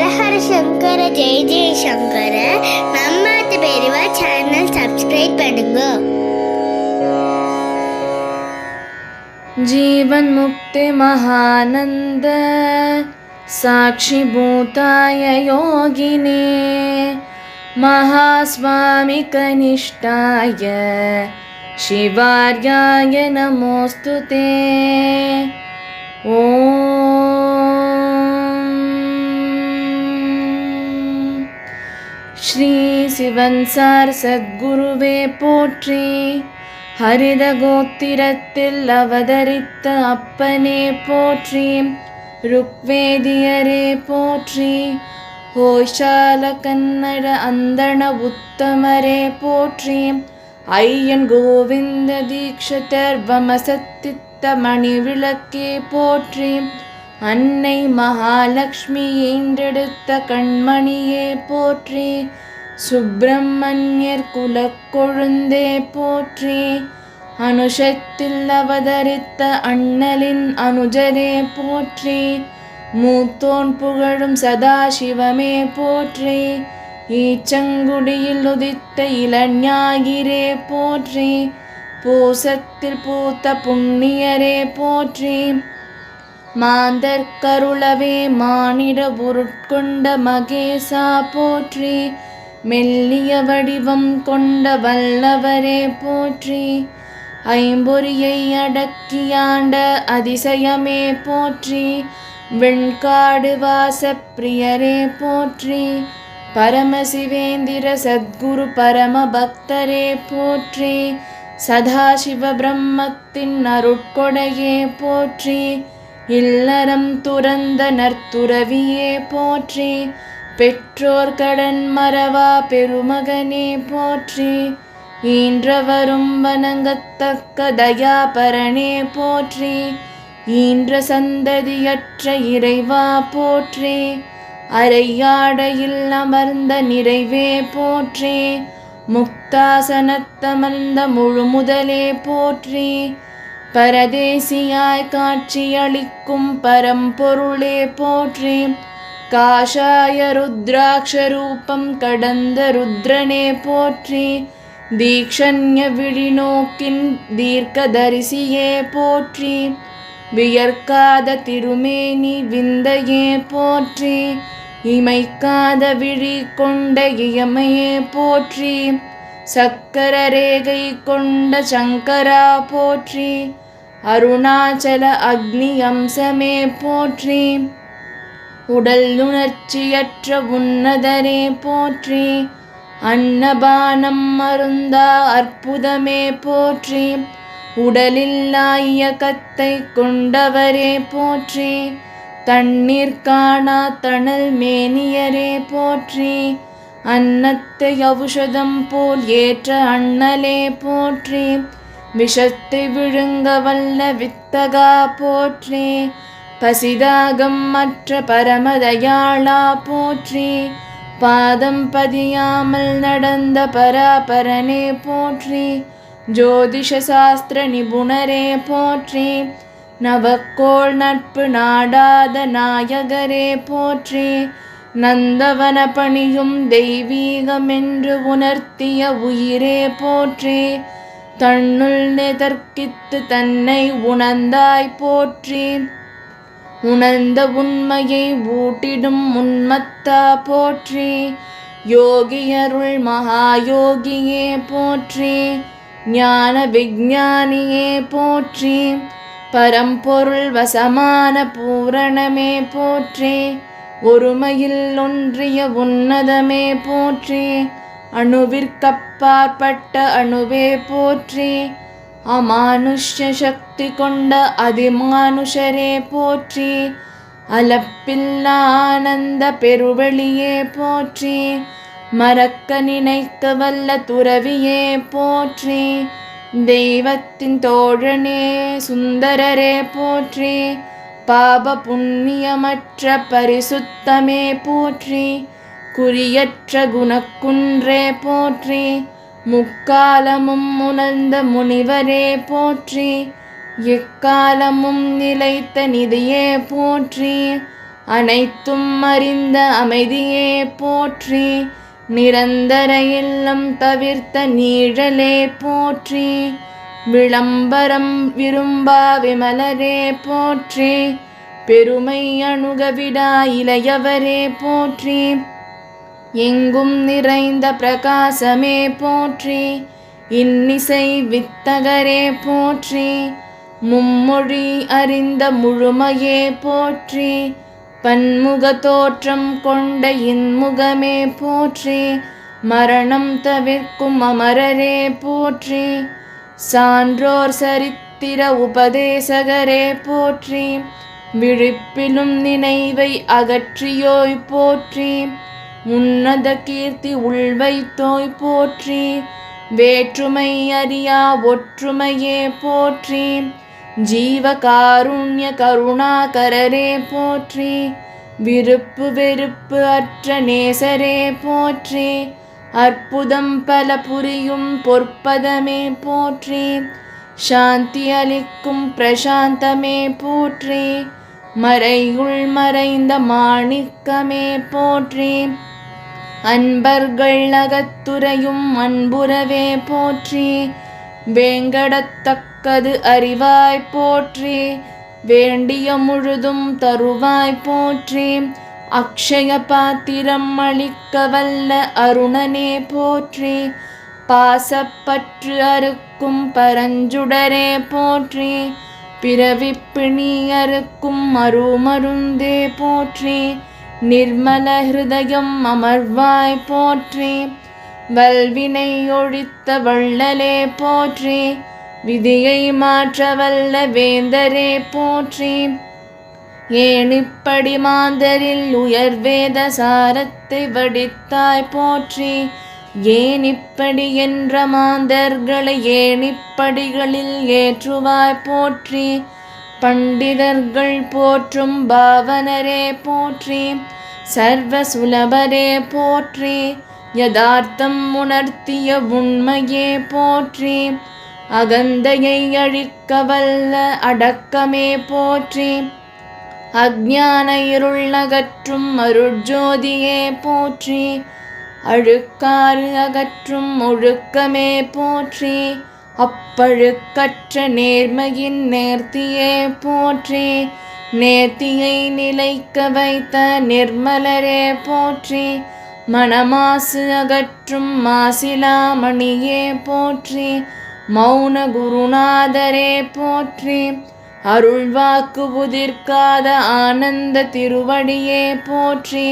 ஹரஹர சங்கர ஜெய ஜெய சங்கர நம்மாத்து பெரியவா channel subscribe பண்ணுங்க जीवन्मुक्तिमहानन्द साक्षिभूताय योगिने महास्वामिकनिष्ठाय शिवार्याय नमोऽस्तु ते ॐ ஸ்ரீ சிவன்சார் சத்குருவே போற்றி. ஹரித கோத்திரத்தில் அவதரித்த அப்பனே போற்றி. ருக்வேதியரே போற்றி. ஹோஷால கன்னட அந்தண உத்தமரே போற்றி. ஐயன் கோவிந்த தீக்ஷதர் வமசத்தித்த மணி விளக்கே போற்றி. அன்னை மகாலட்சுமி ஈன்றெடுத்த கண்மணியே போற்றி சுப்பிரமணியர் குலக்கொழுந்தே போற்றி அனுஷத்தில் அவதரித்த அண்ணலின் அனுஜரே போற்றி மூத்தோன் புகழும் சதாசிவமே போற்றி ஈச்சங்குடியில் உதித்த இளஞாகிரே போற்றி பூசத்தில் பூத்த புண்ணியரே போற்றி மாந்தர் கருளவே மானிட உருட்கொண்ட மகேசா போற்றி மெல்லிய வடிவம் கொண்ட வல்லவரே போற்றி. ஐம்பொறியை அடக்கியாண்ட அதிசயமே போற்றி வெண்காடு வாசப்பிரியரே போற்றி. பரமசிவேந்திர சத்குரு பரம பக்தரே போற்றி சதாசிவ பிரம்மத்தின் அருட்கொடையே போற்றி. இல்லறம் துறந்த நற்துறவியே போற்றி பெற்றோர் கடன் மறவா பெருமகனே போற்றி ஈன்றவரும் வணங்கத்தக்க தயாபரனே போற்றி ஈன்ற சந்ததியற்ற இறைவா போற்றி அரையாடையில் அமர்ந்த நிறைவே போற்றி முக்தாசனத்தமர்ந்த முழு முதலே போற்றி பரதேசியாய் காட்சியளிக்கும் பரம்பொருளே போற்றி. காஷாய ருத்ராட்ச ரூபம் கடந்த ருத்ரனே போற்றி. தீக்ஷண்ய விழிநோக்கின் தீர்க்கதரிசியே போற்றி. வியர்க்காத திருமேனி விந்தையே போற்றி. இமைக்காத விழி கொண்ட இயமையே போற்றி. சக்கர ரேகை கொண்ட சங்கரா போற்றி. அருணாச்சல அக்னி அம்சமே போற்றி. உடல் உணர்ச்சியற்ற உன்னதரே போற்றி. அன்னபானம் மருந்தா அற்புதமே போற்றி. உடலில்லா இயக்கத்தை கொண்டவரே போற்றி. தண்ணீர் காணா தணல் மேனியரே போற்றி. அன்னத்தை ஔஷதம் போல் ஏற்ற அண்ணலே போற்றி. விஷத்தை விழுங்க வல்ல வித்தகா போற்றி பசிதாகம் மற்ற பரமதயாளா போற்றி பாதம் பதியாமல் நடந்த பராபரனே போற்றி ஜோதிஷ சாஸ்திர நிபுணரே போற்றி நவக்கோள் நட்பு நாடாத நாயகரே போற்றி நந்தவன பணியும் தெய்வீகமென்று உணர்த்திய உயிரே போற்றி தன்னுள் நெதர்க்கித்து தன்னை உணர்ந்தாய் போற்றி. உணர்ந்த உண்மையை ஊட்டிடும் உண்மத்தா போற்றி. யோகியருள் மகாயோகியே போற்றி. ஞான விஞ்ஞானியே போற்றி. பரம்பொருள் வசமான பூரணமே போற்றி. ஒருமையில் ஒன்றிய உன்னதமே போற்றி. அணுவிற்கப்பாற்பட்ட அணுவே போற்றி. அமானுஷ்ய சக்தி கொண்ட அதிமானுஷரே போற்றி. அலப்பில்லா ஆனந்த பெருவெளியே போற்றி. மறக்க நினைக்க வல்ல துறவியே போற்றி. தெய்வத்தின் தோழனே சுந்தரரே போற்றி. பாப புண்ணியமற்ற பரிசுத்தமே போற்றி. குறியற்ற குணக்குன்றே போற்றி முக்காலமும் உணர்ந்த முனிவரே போற்றி எக்காலமும் நிலைத்த நிதியே போற்றி அனைத்தும் அறிந்த அமைதியே போற்றி நிரந்தர இல்லம் தவிர்த்த நீழலே போற்றி விளம்பரம் விரும்பா விமலரே போற்றி பெருமை அணுகவிடா இளையவரே போற்றி எங்கும் நிறைந்த பிரகாசமே போற்றி இன்னிசை வித்தகரே போற்றி மும்மொழி அறிந்த முழுமையே போற்றி பன்முக தோற்றம் கொண்ட இன்முகமே போற்றி மரணம் தவிர்க்கும் அமரரே போற்றி சான்றோர் சரித்திர உபதேசகரே போற்றி விழிப்பிலும் நினைவை அகற்றியோய் போற்றி உன்னத கீர்த்தி உள்வைத்தோய் போற்றி. வேற்றுமை அறியா ஒற்றுமையே போற்றி. ஜீவகாருண்ய கருணாகரரே போற்றி. விருப்பு வெறுப்பு அற்ற நேசரே போற்றி. அற்புதம் பல புரியும் பொற்பதமே போற்றி. சாந்தி அளிக்கும் பிரசாந்தமே போற்றி. மறையுள் மறைந்த மாணிக்கமே போற்றி. அன்பர்கள் அகத்துறையும் அன்புறவே போற்றி வேங்கடத்தக்கது அறிவாய் போற்றி வேண்டிய முழுதும் தருவாய் போற்றி அக்ஷய பாத்திரம் அளிக்க வல்ல அருணனே போற்றி பாசப்பற்று அறுக்கும் பரஞ்சுடரே போற்றி பிறவிப்பிணி அறுக்கும் மறுமருந்தே போற்றி நிர்மல ஹிருதயம் அமர்வாய் போற்றி வல்வினை ஒழித்த வள்ளலே போற்றி விதியை மாற்ற வல்ல வேந்தரே போற்றி. ஏணிப்படி மாந்தரில் உயர்வேத சாரத்தை வடித்தாய் போற்றி ஏனிப்படி என்ற மாந்தர்களை ஏணிப்படிகளில் ஏற்றுவாய் போற்றி. பண்டிதர்கள் போற்றும் பாவனரே போற்றி சர்வ சுலபரே போற்றி யதார்த்தம் உணர்த்திய உண்மையே போற்றி அகந்தையை அழிக்க வல்ல அடக்கமே போற்றி அஜ்ஞான இருள் அகற்றும் அருட்ஜோதியே போற்றி அழுக்காறு அகற்றும் ஒழுக்கமே போற்றி அப்பழுக்கற்ற நேர்மையின் நேர்த்தியே போற்றி நேர்த்தியை நிலைக்க வைத்த நிர்மலரே போற்றி மணமாசு அகற்றும் மாசிலாமணியே போற்றி மௌன குருநாதரே போற்றி அருள்வாக்கு உதிர்க்காத ஆனந்த திருவடியே போற்றி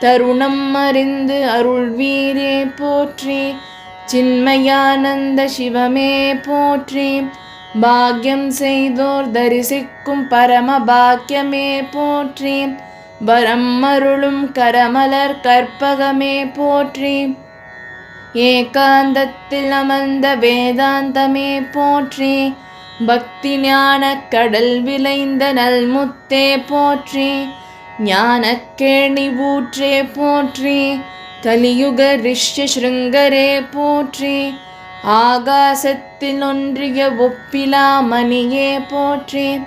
தருணம் அறிந்து அருள்வீரே போற்றி சின்மயானந்த சிவமே போற்றி. பாக்யம் செய்தோர் தரிசிக்கும் பரம பாக்கியமே போற்றி. வரம் அருளும் கரமலர் கற்பகமே போற்றி. ஏகாந்தத்தில் அமர்ந்த வேதாந்தமே போற்றி. பக்தி ஞான கடல் விளைந்த நல்முத்தே போற்றி. ஞானக்கேணி ஊற்றே போற்றி. கலியுக ரிஷ்ய சிருங்கரே போற்றி. ஆகாசத்தில் ஒன்றிய ஒப்பிலா மணியே போற்றி.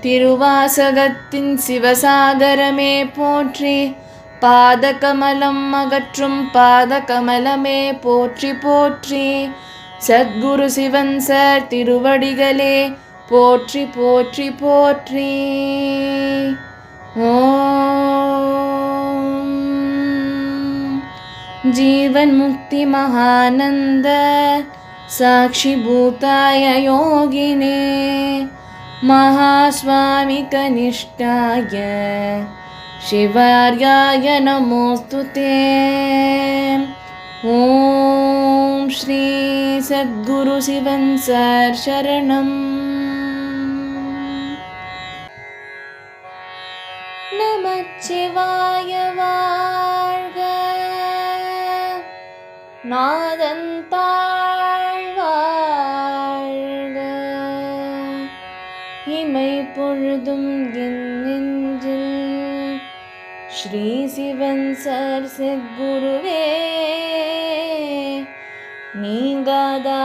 திருவாசகத்தின் சிவசாகரமே போற்றி. பாதகமலம் அகற்றும் பாதகமலமே போற்றி போற்றி. சத்குரு சிவன் சார் திருவடிகளே போற்றி போற்றி போற்றி. ஓ जीवन्मुक्तिमहानन्द साक्षिभूताय योगिने महास्वामिकनिष्ठाय शिवार्याय नमोऽस्तु ते। ॐ श्रीसद्गुरुशिवंसर्शरणं नमः शिवाय। நாதந்தாழ்வாழ்க இமை பொழுதும் என் நெஞ்சில் ஸ்ரீ சிவன் சர் செக்குருவே நீங்காதா